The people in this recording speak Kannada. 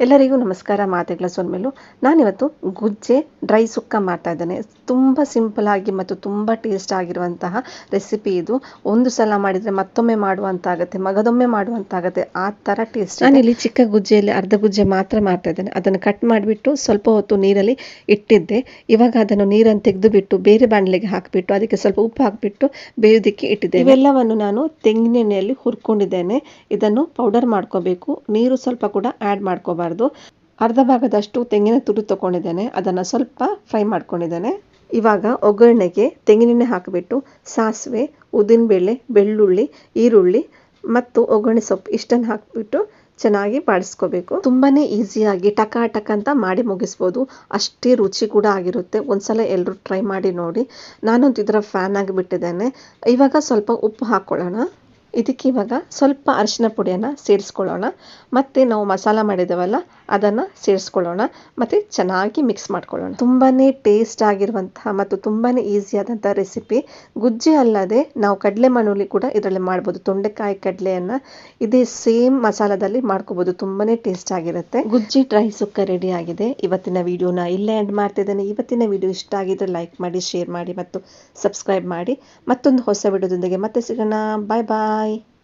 ಎಲ್ಲರಿಗೂ ನಮಸ್ಕಾರ ಮಾತೆಗಳ ಸೊನ್ಮೇಲು. ನಾನಿವತ್ತು ಗುಜ್ಜೆ ಡ್ರೈ ಸುಕ್ಕ ಮಾಡ್ತಾ ಇದ್ದೇನೆ. ತುಂಬ ಸಿಂಪಲ್ ಆಗಿ ಮತ್ತು ತುಂಬ ಟೇಸ್ಟ್ ಆಗಿರುವಂತಹ ರೆಸಿಪಿ ಇದು. ಒಂದು ಸಲ ಮಾಡಿದರೆ ಮತ್ತೊಮ್ಮೆ ಮಾಡುವಂತಾಗುತ್ತೆ ಮಗದೊಮ್ಮೆ ಮಾಡುವಂತಾಗುತ್ತೆ. ಆ ಥರ ಟೇಸ್ಟ್ ನಾನಿಲ್ಲಿ ಚಿಕ್ಕ ಗುಜ್ಜೆಯಲ್ಲಿ ಅರ್ಧ ಗುಜ್ಜೆ ಮಾತ್ರ ಮಾಡ್ತಾ ಇದ್ದೇನೆ. ಅದನ್ನು ಕಟ್ ಮಾಡಿಬಿಟ್ಟು ಸ್ವಲ್ಪ ಹೊತ್ತು ನೀರಲ್ಲಿ ಇಟ್ಟಿದ್ದೆ. ಇವಾಗ ಅದನ್ನು ನೀರನ್ನು ತೆಗೆದುಬಿಟ್ಟು ಬೇರೆ ಬಾಣಲೆಗೆ ಹಾಕಿಬಿಟ್ಟು ಅದಕ್ಕೆ ಸ್ವಲ್ಪ ಉಪ್ಪು ಹಾಕಿಬಿಟ್ಟು ಬೇಯೋದಕ್ಕೆ ಇಟ್ಟಿದ್ದೆ ಇವೆಲ್ಲವನ್ನು ನಾನು ತೆಂಗಿನೆಣ್ಣೆಯಲ್ಲಿ ಹುರ್ಕೊಂಡಿದ್ದೇನೆ. ಇದನ್ನು ಪೌಡರ್ ಮಾಡ್ಕೋಬೇಕು. ನೀರು ಸ್ವಲ್ಪ ಕೂಡ ಆ್ಯಡ್ ಮಾಡ್ಕೋಬಾರ್ದು. ಅರ್ಧ ಭಾಗದಷ್ಟು ತೆಂಗಿನ ತುರಿ ತಗೊಂಡಿದ್ದೇನೆ. ಅದನ್ನು ಸ್ವಲ್ಪ ಫ್ರೈ ಮಾಡ್ಕೊಂಡಿದ್ದೇನೆ. ಇವಾಗ ಒಗ್ಗರಣೆಗೆ ತೆಂಗಿನೆಣ್ಣೆ ಹಾಕಿಬಿಟ್ಟು ಸಾಸಿವೆ ಉದ್ದಿನಬೇಳೆ ಬೆಳ್ಳುಳ್ಳಿ, ಈರುಳ್ಳಿ ಮತ್ತು ಒಗ್ಗರಣೆ ಸೊಪ್ಪು ಇಷ್ಟನ್ನು ಹಾಕಿಬಿಟ್ಟು ಚೆನ್ನಾಗಿ ಬಾಡಿಸ್ಕೋಬೇಕು ತುಂಬಾನೇ ಈಸಿಯಾಗಿ ಟಕ ಟಕ ಅಂತ ಮಾಡಿ ಮುಗಿಸ್ಬೋದು. ಅಷ್ಟೇ ರುಚಿ ಕೂಡ ಆಗಿರುತ್ತೆ. ಒಂದ್ಸಲ ಎಲ್ಲರೂ ಟ್ರೈ ಮಾಡಿ ನೋಡಿ. ನಾನಂತೂ ಇದರ ಫ್ಯಾನ್ ಆಗಿಬಿಟ್ಟಿದ್ದೇನೆ. ಇವಾಗ ಸ್ವಲ್ಪ ಉಪ್ಪು ಹಾಕ್ಕೊಳ್ಳೋಣ. ಇದಕ್ಕೆ ಇವಾಗ ಸ್ವಲ್ಪ ಅರಿಶಿನ ಪುಡಿಯನ್ನು ಸೇರಿಸ್ಕೊಳ್ಳೋಣ. ಮತ್ತು ನಾವು ಮಸಾಲ ಮಾಡಿದ್ದೇವಲ್ಲ ಅದನ್ನು ಸೇರಿಸ್ಕೊಳ್ಳೋಣ. ಮತ್ತು ಚೆನ್ನಾಗಿ ಮಿಕ್ಸ್ ಮಾಡ್ಕೊಳ್ಳೋಣ. ತುಂಬಾ ಟೇಸ್ಟ್ ಆಗಿರುವಂತಹ ಮತ್ತು ತುಂಬಾ ಈಸಿಯಾದಂಥ ರೆಸಿಪಿ ಗುಜ್ಜಿ ಅಲ್ಲದೆ ನಾವು ಕಡಲೆ ಮಣುಲಿ ಕೂಡ ಇದರಲ್ಲಿ ಮಾಡ್ಬೋದು. ತೊಂಡೆಕಾಯಿ ಕಡಲೆಯನ್ನು ಇದೇ ಸೇಮ್ ಮಸಾಲದಲ್ಲಿ ಮಾಡ್ಕೋಬೋದು. ತುಂಬಾ ಟೇಸ್ಟ್ ಆಗಿರುತ್ತೆ. ಗುಜ್ಜಿ ಡ್ರೈ ಸುಕ್ಕ ರೆಡಿ ಆಗಿದೆ. ಇವತ್ತಿನ ವಿಡಿಯೋನ ಇಲ್ಲೇ ಎಂಡ್ ಮಾಡ್ತಿದ್ದೇನೆ. ಇವತ್ತಿನ ವಿಡಿಯೋ ಇಷ್ಟ ಆಗಿದ್ರೆ ಲೈಕ್ ಮಾಡಿ ಶೇರ್ ಮಾಡಿ ಮತ್ತು ಸಬ್ಸ್ಕ್ರೈಬ್ ಮಾಡಿ. ಮತ್ತೊಂದು ಹೊಸ ವಿಡಿಯೋದೊಂದಿಗೆ ಮತ್ತೆ ಸಿಗೋಣ. ಬಾಯ್ ಬಾಯ್ い。